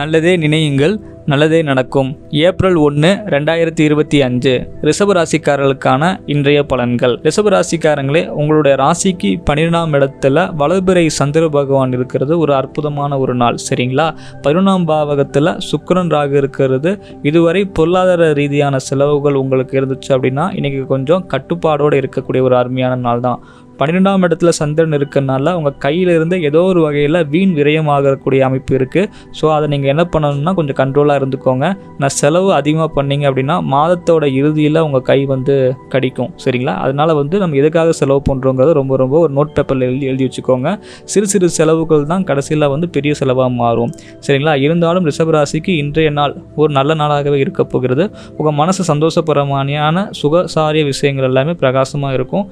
நல்லதே நினையுங்கள் நல்லதே நடக்கும். ஏப்ரல் ஒன்று ரெண்டாயிரத்தி இருபத்தி அஞ்சு. ரிஷப ராசிக்காரர்களுக்கான இன்றைய பலன்கள். ரிஷப ராசிக்காரங்களே உங்களுடைய ராசிக்கு பன்னிரெண்டாம் இடத்துல வலதுபிறை சந்திர பகவான் இருக்கிறது. ஒரு அற்புதமான ஒரு நாள் சரிங்களா? பதினொன்றாம் பாவகத்தில் சுக்கரன் ராகு இருக்கிறது. இதுவரை பொருளாதார ரீதியான செலவுகள் உங்களுக்கு இருந்துச்சு அப்படின்னா இன்றைக்கி கொஞ்சம் கட்டுப்பாடோடு இருக்கக்கூடிய ஒரு அருமையான நாள் தான் பன்னிரெண்டாம் இடத்துல சந்திரன் இருக்கிறனால உங்கள் கையிலிருந்து ஏதோ ஒரு வகையில் வீண் விரயமாகக்கூடிய அமைப்பு இருக்குது ஸோ அதை நீங்கள் என்ன பண்ணணும்னா கொஞ்சம் கண்ட்ரோலாக இருந்துக்கோங்க. நான் செலவு அதிகமாக பண்ணீங்க அப்படின்னா மாதத்தோட இறுதியில் உங்கள் கை வந்து கடிக்கும். சரிங்களா? அதனால் வந்து நம்ம எதுக்காக செலவு பண்ணுறோங்கிறது ரொம்ப ரொம்ப ஒரு நோட் பேப்பரில் எழுதி எழுதி வச்சுக்கோங்க. சிறு சிறு செலவுகள் தான் கடைசியில் வந்து பெரிய செலவாக மாறும். சரிங்களா? இருந்தாலும் ரிஷபராசிக்கு இன்றைய நாள் ஒரு நல்ல நாளாகவே இருக்க போகிறது. உங்கள் மனசு சந்தோஷப்படுறமான சுகசாரிய விஷயங்கள் எல்லாமே பிரகாசமாக இருக்கும்.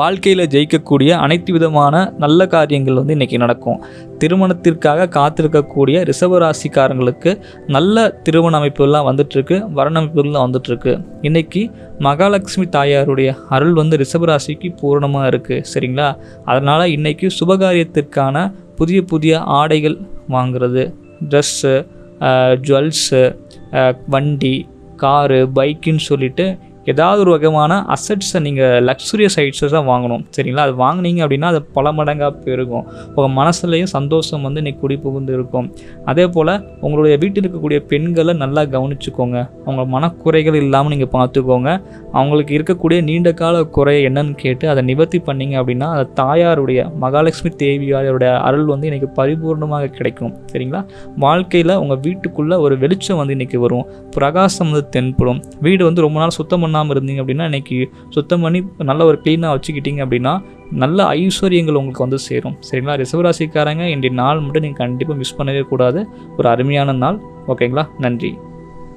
வாழ்க்கையில் ஜெயிக்கக்கூடிய அனைத்து விதமான நல்ல காரியங்கள் வந்து இன்றைக்கி நடக்கும். திருமணத்திற்காக காத்திருக்கக்கூடிய ரிஷபராசிக்காரங்களுக்கு நல்ல திருமண அமைப்புகள்லாம் வந்துட்டுருக்கு வரணமைப்புகள்லாம் வந்துட்டுருக்கு இன்றைக்கி மகாலட்சுமி தாயாருடைய அருள் வந்து ரிஷபராசிக்கு பூரணமாக இருக்குது சரிங்களா? அதனால் இன்றைக்கி சுபகாரியத்திற்கான புதிய புதிய ஆடைகள் வாங்குறது. ட்ரெஸ்ஸு ஜுவல்ஸு வண்டி காரு பைக்குன்னு சொல்லிட்டு ஏதாவது ஒரு வகையான அசட்ஸை நீங்கள் லக்ஸுரியஸ் ஐட்ஸஸாக வாங்கணும். சரிங்களா? அது வாங்குனீங்க அப்படின்னா அது பல மடங்காக பெருகும். உங்கள் மனசுலையும் சந்தோஷம் வந்து இன்றைக்கி குடி புகுந்து இருக்கும். அதே போல் உங்களுடைய வீட்டில் இருக்கக்கூடிய பெண்களை நல்லா கவனிச்சுக்கோங்க. அவங்க மனக்குறைகள் இல்லாமல் நீங்கள் பார்த்துக்கோங்க. அவங்களுக்கு இருக்கக்கூடிய நீண்ட கால குறை என்னன்னு கேட்டு அதை நிவர்த்தி பண்ணீங்க அப்படின்னா அந்த தாயாருடைய மகாலட்சுமி தேவியாருடைய அருள் வந்து இன்றைக்கி பரிபூர்ணமாக கிடைக்கும். சரிங்களா? வாழ்க்கையில் உங்கள் வீட்டுக்குள்ளே ஒரு வெளிச்சம் வந்து இன்றைக்கி வரும். பிரகாசம் வந்து தென்படும். வீடு வந்து ரொம்ப நாள் சுத்தம் பண்ண பண்ணாமல் இருந்தீங்க அப்படின்னா இன்றைக்கி சுத்தம் பண்ணி நல்ல ஒரு க்ளீனாக வச்சுக்கிட்டீங்க அப்படின்னா நல்ல ஐஸ்வர்யங்கள் உங்களுக்கு வந்து சேரும். சரிங்களா? ரிசவராசிக்காரங்க இன்றைய நாள் மட்டும் நீங்கள் கண்டிப்பாக மிஸ் பண்ணவே கூடாது. ஒரு அருமையான நாள். ஓகேங்களா நன்றி.